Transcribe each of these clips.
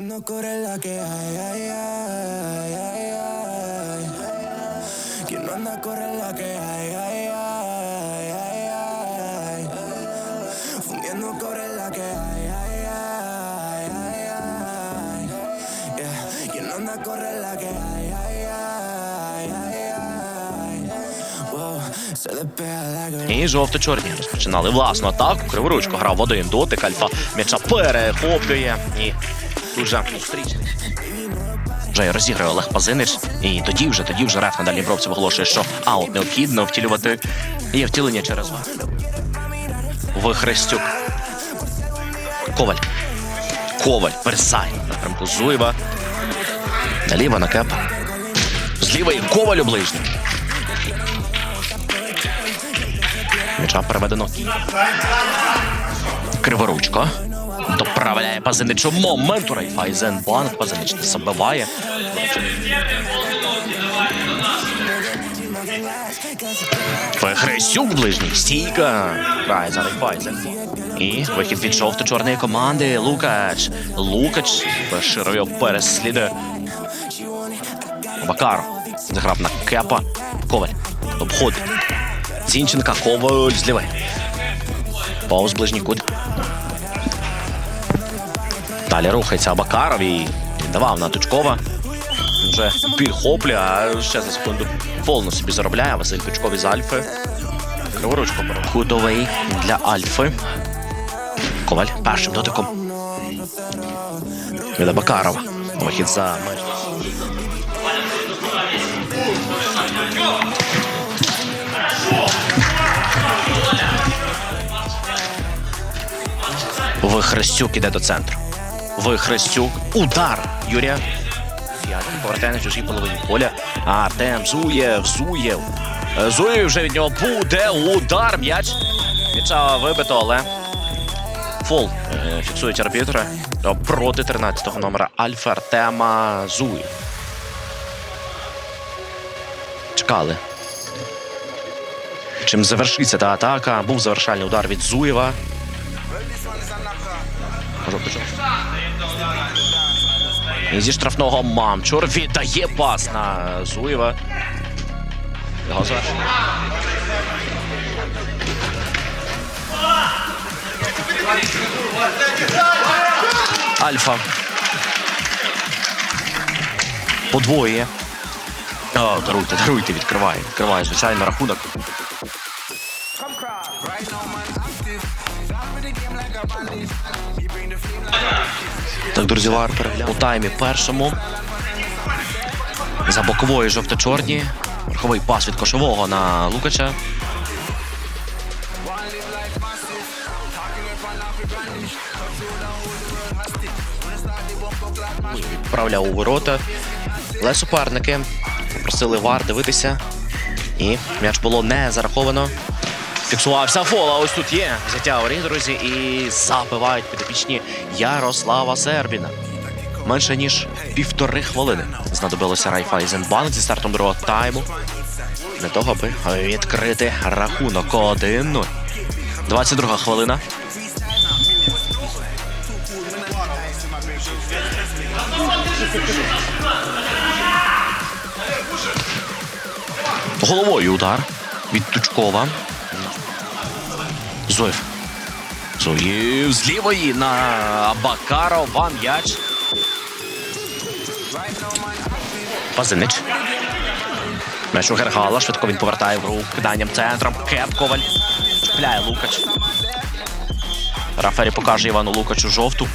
Fundiendo core la que hay, ay, ay, ay, ay. Quien no anda corre la que hay, ay, ay, ay, ay. Fundiendo core la que hay, ay, ay, ay, ay. Yeah. Quien no anda corre la que hay, ay, ay, ay, ay. Wow. Se despega la que І жовто-чорні розпочинали власну атаку. Криворучко грав в один дотик. Альфа м'яча перехоплює і дуже. Вже розіграє Олег Пазинич. І тоді вже тоді вже реф на дальній бровці виголошує, що аут необхідно втілювати. Є втілення через вас. Вихрестюк. Коваль. Коваль. Версай. Напрямку Зуєва. Наліва на кеп. Зліва і Коваль у ближній. М'яча переведено. Криворучко. Доправляє Пазиничу моменту. Райфайзенбанк. Пазинич не забиває. Фехресюк ближній. Стійка. Грає за Райфайзен. І вихід від жовто-чорної команди. Лукач. Лукач. Широ переслідує. Бакаров. Заграв на кепа. Коваль. Обходить. Зінченка, Коваль зліває. Повз ближній кут. Далі рухається Абакаров і давав на Тучкова. Вже підхоплює, а ще за секунду повно собі заробляє Василь Тучков із Альфи. Криворучко бере. Кутовий для Альфи. Коваль першим дотиком. Від Абакарова. Вихід за меж. Вихрестюк іде до центру. Вихрестюк. Удар Юрія. Фіатін повертає на чужій половині поля. Артем Зуєв, Зуєв. Зуєв вже від нього буде. Удар. М'яч. М'яча вибито, але фол е, фіксують арбітри проти 13-го номера Альфа Артема Зуєв. Чекали. Чим завершиться та атака? Був завершальний удар від Зуєва. Зі штрафного Мамчур віддає пас на Зуєва. Його. Альфа. Подвоює. О, даруйте, даруйте, відкриває. Відкриває, звичайно, рахунок. Так, друзі, Вар переглянув. У таймі першому. За бокової жовто-чорні. Верховий пас від кошового на Лукача. Відправляв у ворота. Але суперники попросили Вар дивитися. І м'яч було не зараховано. Фіксувався фол, ось тут є взяття воріт, друзі, і забивають підопічні Ярослава Сербіна. Менше ніж півтори хвилини знадобилося Райфайзенбанк зі стартом другого тайму. Для того, аби відкрити рахунок 1-0. 22 хвилина. Головою удар від Тучкова. Зоєв. Зоєв з лівої на Абакарова м'яч. Пазинич. М'яч у Гергала. Швидко він повертає в рух киданням центром. Кеп Коваль. Чіпляє Лукач. Рафері покаже Івану Лукачу жовту.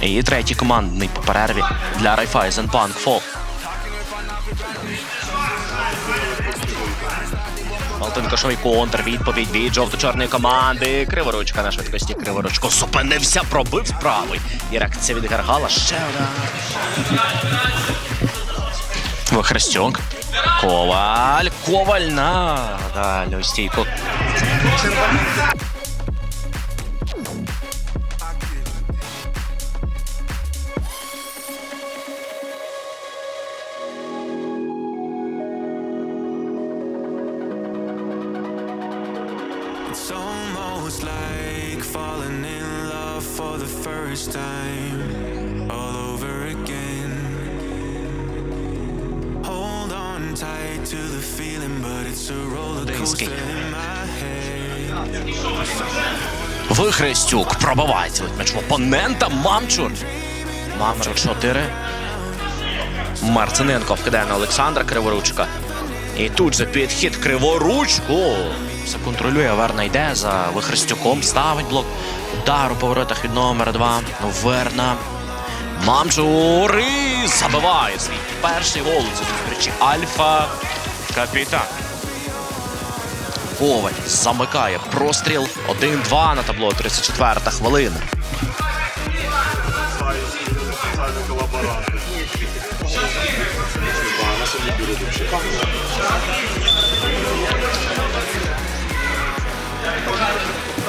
І третій командний по перерві для Райфайзенбанк Фол. Кошовий контр, відповідь від жовто-чорної команди. Криворучка на швидкості. Криворучко зупинився, пробив з правий. І реакція від Гергала. Ще одна. Вихрестюк. Коваль. Коваль на дальню стійку. almost like falling in love for the first time all over again. Hold on tight to the feeling, but it's a roller coaster in my head. Вихрестюк пробивається меч опонента. Мамчур. Мамчур 4. Марциненко вкидає на Олександра Криворучка. І тут же підхід Криворучку. Все контролює. Верна йде за Вихрестюком. Ставить блок. Удар у поворотах від номера 2. Верна. Мамчур забиває свій перший гол у зустрічі. Альфа капітан. Коваль замикає простріл 1-2 на табло 34 хвилина.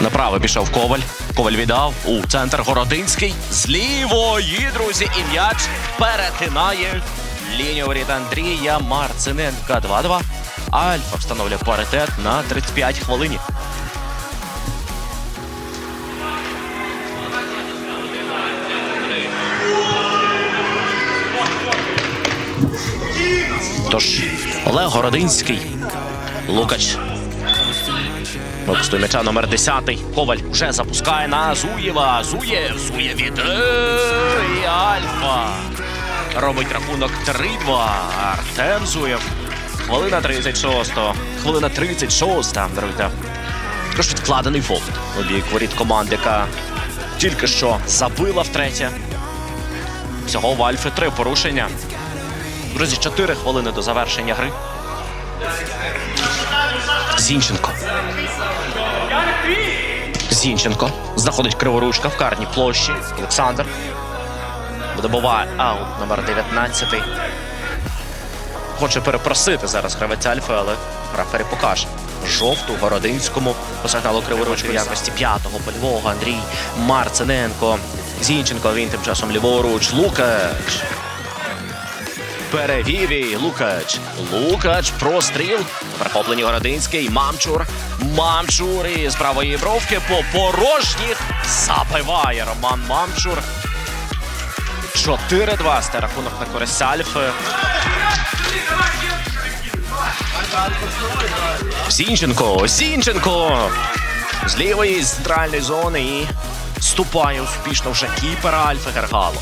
Направо пішов Коваль. Коваль віддав у центр Городинський. З друзі, і м'яч перетинає лінію воріт Андрія Марциненка. 2-2. Альфа встановлює паритет на 35 хвилині. Тож Олег Городинський, Лукач Випустує м'яча номер 10. Коваль вже запускає на Зуєва. Зуєв. Зуєв від і Альфа. Робить рахунок 3-2. Артем Зуєв. Хвилина 36. Хвилина 36. Даруйте. Також відкладений. У бік воріт команди, яка тільки що забила втретє. Всього в Альфи три порушення. Друзі, 4 хвилини до завершення гри. Зінченко. Зінченко. Знаходить криворучка в карній площі. Олександр. Добуває аут номер 19. Хоче перепросити зараз гравець Альфи, але рефері покаже. Жовту Городинському по сигналу криворучки в якості п'ятого польового Андрій Марциненко. Зінченко він тим часом ліворуч. Лукач. Перевів і Лукач. Лукач простріл. Перехоплені Городинський. Мамчур. Мамчур із правої бровки по порожніх забиває Роман Мамчур. 4-2 стає рахунок на користь Альфи. Зінченко. Зінченко. З лівої з центральної зони і ступає успішно вже кіпер Альфи Гергало.